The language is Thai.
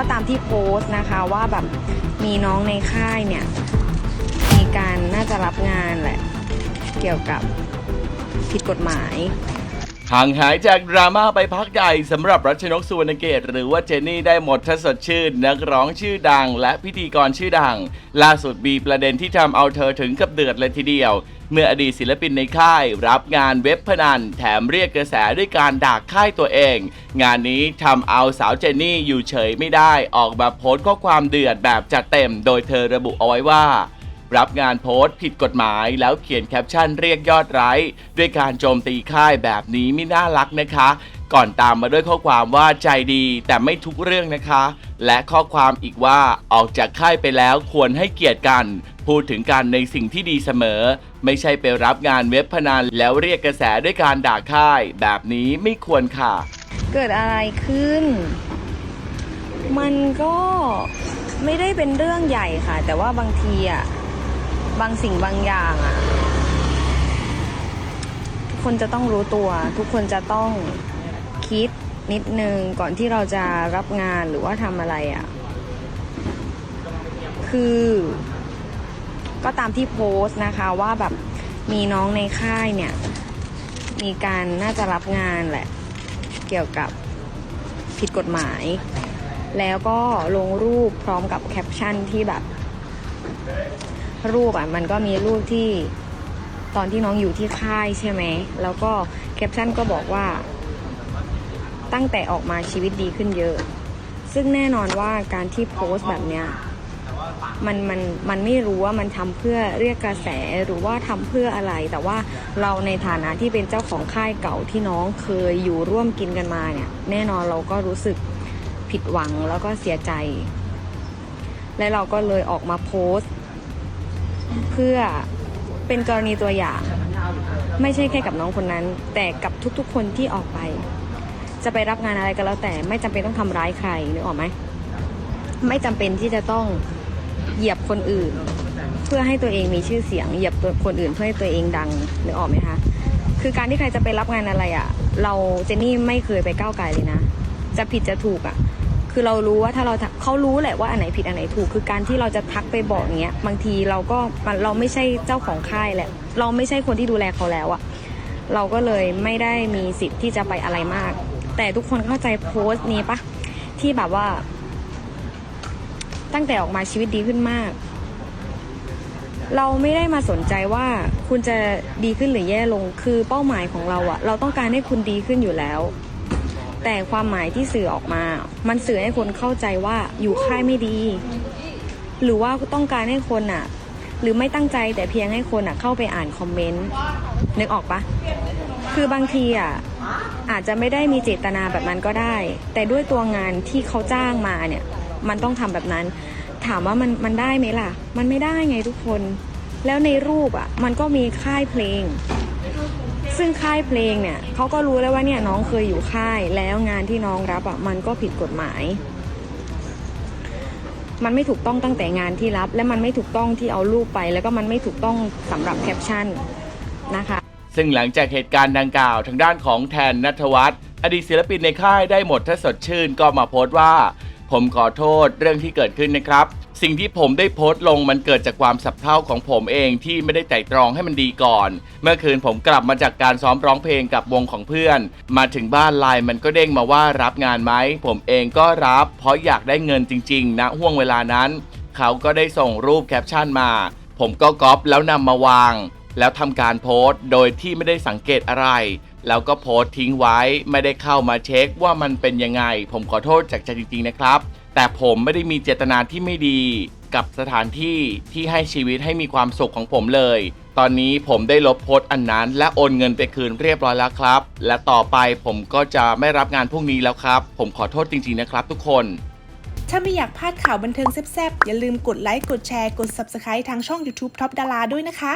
็ตามที่โพสต์นะคะว่าแบบมีน้องในค่ายเนี่ย มีการน่าจะรับงานแหละ เกี่ยวกับผิดกฎหมายห่างหายจากดราม่าไปพักใหญ่สำหรับรัชนกสุวรรณเกตหรือว่าเจนนี่ได้หมดทศดชื่น นักร้องชื่อดังและพิธีกรชื่อดัง ล่าสุดมีประเด็นที่ทำเอาเธอถึงกับเดือดเลยทีเดียว เมื่ออดีตศิลปินในค่าย รับงานเว็บพนัน แถมเรียกกระแสด้วยการด่าค่ายตัวเอง งานนี้ทำเอาสาวเจนนี่อยู่เฉยไม่ได้ออกมาโพสต์ข้อความเดือดแบบจัดเต็ม โดยเธอระบุเอาไว้ว่ารับงานโพสต์ผิดกฎหมายแล้วเขียนแคปชั่นเรียกยอดไร้ด้วยการโจมตีค่ายแบบนี้ไม่น่ารักนะคะ ก่อนตามมาด้วยข้อความว่าใจดีแต่ไม่ทุกเรื่องนะคะ และข้อความอีกว่าออกจากค่ายไปแล้วควรให้เกียรติกัน พูดถึงกันในสิ่งที่ดีเสมอ ไม่ใช่ไปรับงานเว็บพนันแล้วเรียกกระแสด้วยการด่าค่าย แบบนี้ไม่ควรค่ะ เกิดอะไรขึ้น มันก็ไม่ได้เป็นเรื่องใหญ่ค่ะ แต่ว่าบางทีอะบางสิ่งบางอย่างอะ ทุกคนจะต้องรู้ตัว ทุกคนจะต้อง คิดนิดนึงก่อนที่เราจะรับงานหรือว่าทำอะไรอะ คือ ก็ตามที่โพสต์นะคะว่าแบบมีน้องในค่ายเนี่ย มีการน่าจะรับงานแหละ เกี่ยวกับผิดกฎหมาย แล้วก็ลงรูปพร้อมกับแคปชั่นที่แบบ รูปอะมันก็มีรูปที่ตอนที่น้องอยู่ที่ค่ายใช่ไหม แล้วก็แคปชั่นก็บอกว่า ตั้งแต่ออกมาชีวิตดีขึ้นเยอะ ซึ่งแน่นอนว่าการที่โพสต์แบบเนี้ยมันมันมันไม่รู้ว่ามันทำเพื่อเรียกกระแสหรือว่าทำเพื่ออะไร แต่ว่าเราในฐานะที่เป็นเจ้าของค่ายเก่าที่น้องเคยอยู่ร่วมกินกันมาเนี่ย แน่นอนเราก็รู้สึกผิดหวังแล้วก็เสียใจ และเราก็เลยออกมาโพสต์ เพื่อเป็นกรณีตัวอย่าง ไม่ใช่แค่กับน้องคนนั้น แต่กับทุกๆคนที่ออกไป จะไปรับงานอะไรก็แล้วแต่ไม่จำเป็นต้องทำร้ายใครนึกออกไหมไม่จำเป็นที่จะต้องเหยียบคนอื่น เพื่อให้ตัวเองมีชื่อเสียง เหยียบคนอื่นเพื่อให้ตัวเองดังนึกออกไหมคะคือการที่ใครจะไปรับงานอะไรอะ่ะ เราเจนนี่ไม่เคยไปก้าวไกลเลยนะ จะผิดจะถูกอะ่ะ คือเรารู้ว่าถ้าเราเขารู้แหละว่าอันไหนผิดอันไหนถูก คือการที่เราจะทักไปบอกเงี้ย บางทีเราก็เราไม่ใช่เจ้าของค่ายแหละ เราไม่ใช่คนที่ดูแลเขาแล้วอะ่ะ เราก็เลยไม่ได้มีสิทธิ์ที่จะไปอะไรมาก แต่ทุกคนเข้าใจโพสต์นี้ปะที่แบบว่า ตั้งแต่ออกมาชีวิตดีขึ้นมาก เราไม่ได้มาสนใจว่าคุณจะดีขึ้นหรือแย่ลงคือเป้าหมายของเราอะเราต้องการให้คุณดีขึ้นอยู่แล้ว แต่ความหมายที่สื่อออกมา มันสื่อให้คนเข้าใจว่าอยู่ค่ายไม่ดี หรือว่าต้องการให้คนอะหรือไม่ตั้งใจแต่เพียงให้คนอะเข้าไปอ่านคอมเมนต์นึกออกปะคือบางทีอะ อาจจะไม่ได้มีเจตนาแบบนั้นก็ได้ แต่ด้วยตัวงานที่เขาจ้างมาเนี่ย มันต้องทำแบบนั้น ถามว่ามันมันได้ไหมล่ะ มันไม่ได้ไงทุกคน แล้วในรูปอะ มันก็มีค่ายเพลง ซึ่งค่ายเพลงเนี่ยเขาก็รู้แล้วว่าเนี่ยน้องเคยอยู่ค่าย แล้วงานที่น้องรับอะมันก็ผิดกฎหมาย มันไม่ถูกต้องตั้งแต่งานที่รับ และมันไม่ถูกต้องที่เอารูปไป แล้วก็มันไม่ถูกต้องสำหรับแคปชั่นนะคะ ซึ่งหลังจากเหตุการณ์ดังกล่าวทางด้านของแทนนัทวัฒน์อดีตศิลปินในค่ายได้หมดถ้าสดชื่นก็มาโพสต์ว่า ผมขอโทษเรื่องที่เกิดขึ้นนะครับ สิ่งที่ผมได้โพสต์ลงมันเกิดจากความสับเท่าของผมเองที่ไม่ได้ไตร่ตรองให้มันดีก่อน เมื่อคืนผมกลับมาจากการซ้อมร้องเพลงกับวงของเพื่อน มาถึงบ้านไลน์มันก็เด้งมาว่ารับงานไหมผมเองก็รับ เพราะอยากได้เงินจริงๆณห่วงเวลานั้น เขาก็ได้ส่งรูปแคปชั่นมา ผมก็ก๊อปแล้วนำมาวาง แล้วทำการโพสต์โดยที่ไม่ได้สังเกตอะไร แล้วก็โพสต์ทิ้งไว้ไม่ได้เข้ามาเช็คว่ามันเป็นยังไง ผมขอโทษจากใจจริง ๆ นะครับ แต่ผมไม่ได้มีเจตนาที่ไม่ดี กับสถานที่ที่ให้ชีวิตให้มีความสุขของผมเลย ตอนนี้ผมได้ลบโพสต์อันนั้น และโอนเงินไปคืนเรียบร้อยแล้วครับ และต่อไปผมก็จะไม่รับงานพวกนี้แล้วครับ ผมขอโทษจริง ๆ นะครับ ทุกคนถ้าไม่อยากพลาดข่าวบันเทิงแซ่บๆ อย่าลืมกดไลค์ กดแชร์ กด Subscribe ทางช่อง YouTube Top ดาราด้วยนะคะ